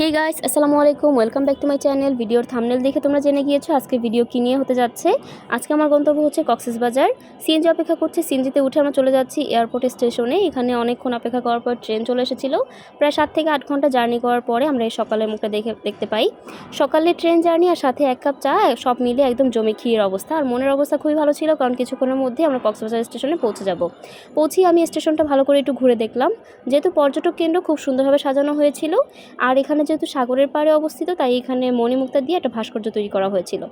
হে guys আসসালামু আলাইকুম welcome back to my channel ভিডিওর থামনেল দেখে তোমরা জেনে গিয়েছো আজকে ভিডিও কি নিয়ে হতে যাচ্ছে। আজকে আমার গন্তব্য হচ্ছে কক্সেস বাজার। সিএনজি অপেক্ষা করছি। সিএনজিতে উঠে আমরা চলে যাচ্ছি এয়ারপোর্ট স্টেশনে এখানে অনেকক্ষণ অপেক্ষা করার পর ট্রেন চলে এসেছিল। প্রায় সাত থেকে আট ঘণ্টা জার্নি করার পরে আমরা এই সকালের মুখটা দেখে, দেখতে পাই। সকালে ট্রেন জার্নি আর সাথে এক কাপ চা, সব মিলে একদম জমে ক্ষীর অবস্থা। আর মনের অবস্থা খুবই ভালো ছিল কারণ কিছুক্ষণের মধ্যে আমরা কক্সবাজার স্টেশনে পৌঁছে যাব। পৌঁছি আমি স্টেশনটা ভালো করে একটু ঘুরে দেখলাম। যেহেতু পর্যটক কেন্দ্র খুব সুন্দরভাবে সাজানো হয়েছিল। আর এখানে যেহেতু সাগরের পাড়ে অবস্থিত, তাই এখানে মণিমুক্তা দিয়ে একটা ভাস্কর্য তৈরি করা হয়েছিল।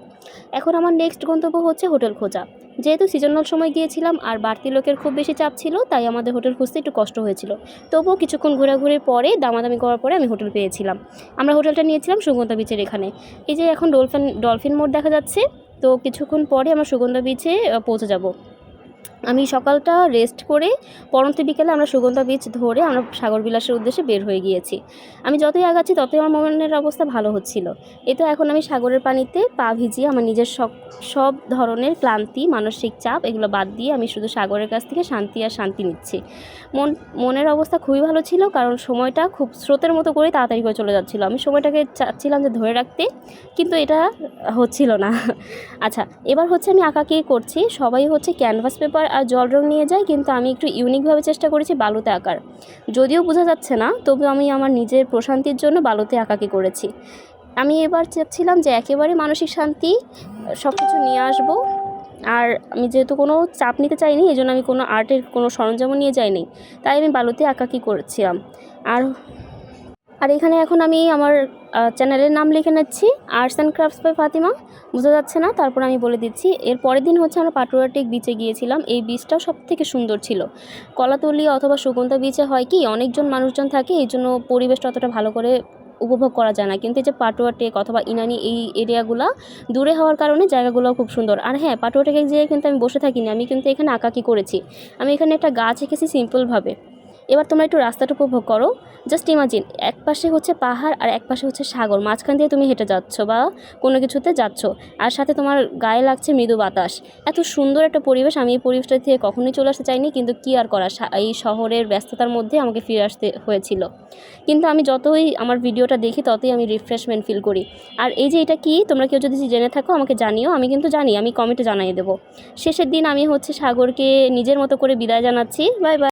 এখন আমার নেক্সট গন্তব্য হচ্ছে হোটেল খোঁজা। যেহেতু সিজনাল সময় গিয়েছিলাম আর বাড়তি লোকের খুব বেশি চাপ ছিল, তাই আমাদের হোটেল খুঁজতে একটু কষ্ট হয়েছিল। তবুও কিছুক্ষণ ঘোরাঘুরির পরে, দামাদামি করার পরে আমি হোটেল পেয়েছিলাম। আমরা হোটেলটা নিয়েছিলাম সুগন্ধা বিচের এখানে। এই যে এখন ডলফিন ডলফিন মোড় দেখা যাচ্ছে, তো কিছুক্ষণ পরে আমরা সুগন্ধা বিচে পৌঁছে যাব। আমি সকালটা রেস্ট করে পরন্ত বিকেলে আমরা সুগন্ধা বীচ ধরে আমরা সাগর বিলাসের উদ্দেশ্যে বের হয়ে গিয়েছি। আমি যতই আগাচ্ছি ততই আমার মনের অবস্থা ভালো হচ্ছিল। এই তো এখন আমি সাগরের পানিতে পা ভিজিয়ে আমার নিজের সব সব ধরনের ক্লান্তি, মানসিক চাপ এগুলো বাদ দিয়ে আমি শুধু সাগরের কাছ থেকে শান্তি আর শান্তি নিচ্ছি। মন, মনের অবস্থা খুবই ভালো ছিল কারণ সময়টা খুব স্রোতের মতো করে তাড়াতাড়ি করে চলে যাচ্ছিল। আমি সময়টাকে চাচ্ছিলাম যে ধরে রাখতে কিন্তু এটা হচ্ছিল না। আচ্ছা এবার হচ্ছে আমি আঁকাকি করছি। সবাই হচ্ছে ক্যানভাস পেপার আর জল রং নিয়ে যায়, কিন্তু আমি একটু ইউনিকভাবে চেষ্টা করেছি বালুতে আঁকার। যদিও বোঝা যাচ্ছে না, তবু আমি আমার নিজের প্রশান্তির জন্য বালুতে আঁকাকি করেছি। আমি এবার চাচ্ছিলাম যে একেবারে মানসিক শান্তি সব কিছু নিয়ে আসব। আর আমি যেহেতু কোনো চাপ নিতে চাইনি এই জন্য আমি কোনো আর্টের কোনো সরঞ্জামও নিয়ে যাইনি। তাই আমি বালুতে আঁকাকি করেছিলাম? আর আর এখানে এখন আমি আমার চ্যানেলের নাম লিখে নিচ্ছি arts and crafts by Fatima বোঝা যাচ্ছে না? তারপর আমি বলে দিচ্ছি, এর পরের দিন হচ্ছে আমরা পাটুয়াটিক বিচে গিয়েছিলাম। এই বিচটাও সব থেকে সুন্দর ছিল। কলাতলি অথবা সুগন্ধা বিচে হয় কি, অনেকজন মানুষজন থাকে, এই জন্য পরিবেশটা অতটা ভালো করে উপভোগ করা যায় না। কিন্তু এই যে পাটুয়া টেক অথবা ইনানি এই এরিয়াগুলো দূরে হওয়ার কারণে জায়গাগুলো খুব সুন্দর। আর হ্যাঁ পাটুয়া টেকে যেয়ে কিন্তু আমি বসে থাকিনি, আমি কিন্তু এখানে আঁকাকি করেছি। আমি এখানে একটা গাছ এঁকেছি সিম্পলভাবে এবার তোমরা একটু রাস্তাটা উপভোগ করো। জাস্ট ইমাজিন এক পাশে হচ্ছে পাহাড় আর এক পাশে হচ্ছে সাগর। মাঝখান দিয়ে তুমি হেঁটে যাচ্ছ বা কোনো কিছুতে যাচ্ছ। আর সাথে তোমার গায়ে লাগছে মৃদু বাতাস। এত সুন্দর একটা পরিবেশ। আমি এই পরিবেশটা থেকে কখনোই চলে আসতে চাইনি, কিন্তু কী আর করা এই শহরের ব্যস্ততার মধ্যে আমাকে ফিরে আসতে হয়েছিল। কিন্তু আমি যতই আমার ভিডিওটা দেখি, ততই আমি রিফ্রেশমেন্ট ফিল করি। আর এই যে এটা কি? তোমরা কেউ যদি জেনে থাকো, আমাকে জানিও। আমি কিন্তু জানি, আমি কমেন্টে জানিয়ে দেবো। শেষের দিন আমি হচ্ছে সাগরকে নিজের মতো করে বিদায় জানাচ্ছি। Bye bye